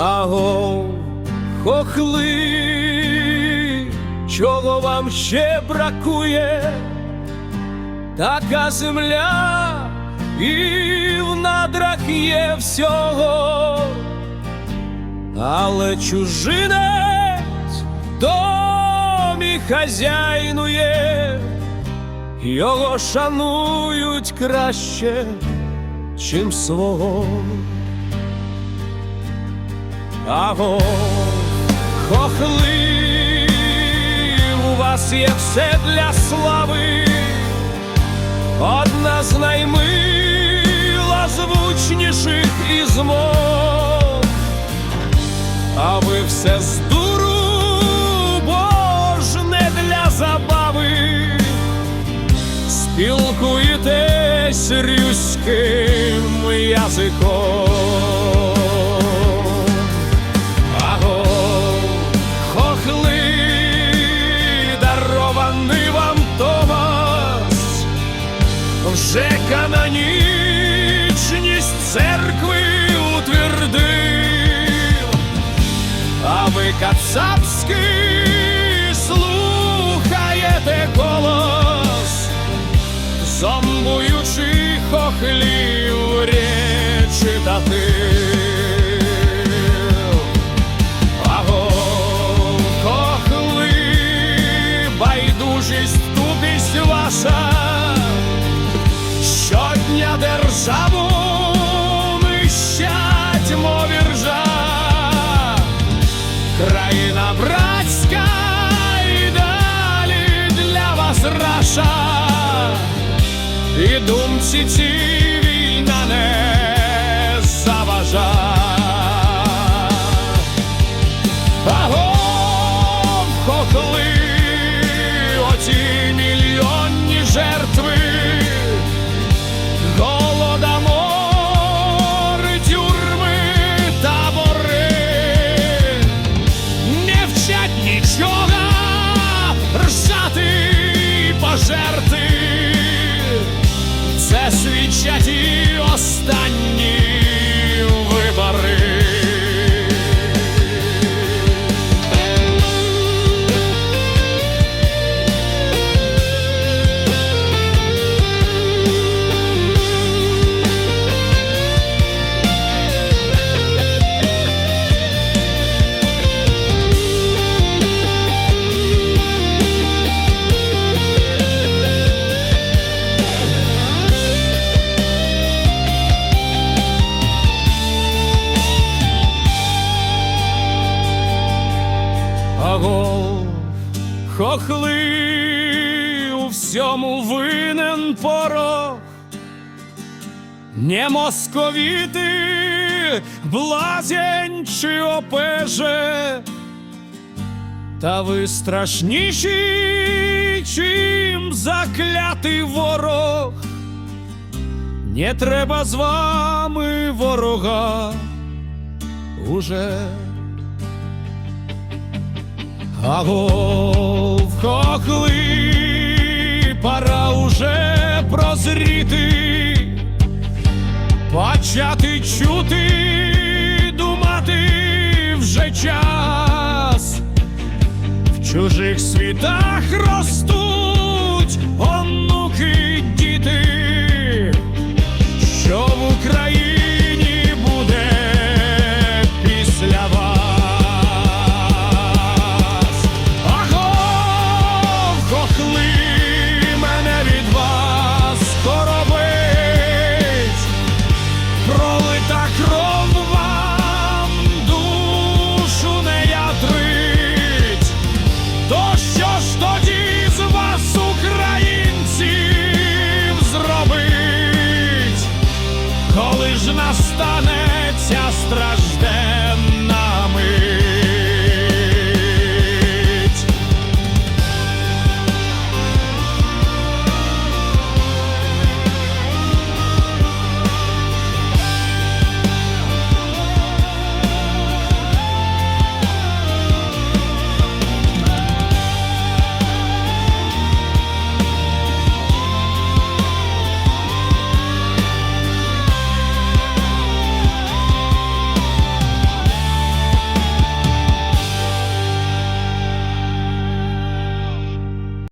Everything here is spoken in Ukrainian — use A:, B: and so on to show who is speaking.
A: Аго, хохли, чого вам ще бракує? Така земля і в надрах є всього, але чужинець домі хазяйнує, його шанують краще, чим свого. Аго, хохли, у вас є все для слави, одна з наймилозвучніших із мов, а ви все з дуру, бо ж не для забави, спілкуєтесь рюським язиком. Ви кацапський слухаєте голос, зомбуючих речитатив. Аго, Країна братська і далі для вас раша, і думці ці війна не заважа. І пожерти. Це свідчать і останні Аго, хохли, у всьому винен порох, не московіти, блазень чи опеже, та ви страшніші, чим заклятий ворог. Не треба з вами ворога уже. Агов, хохли, пора уже прозріти, почати чути, думати вже час. В чужих світах ростуть онуки, діти, настанеться стражден.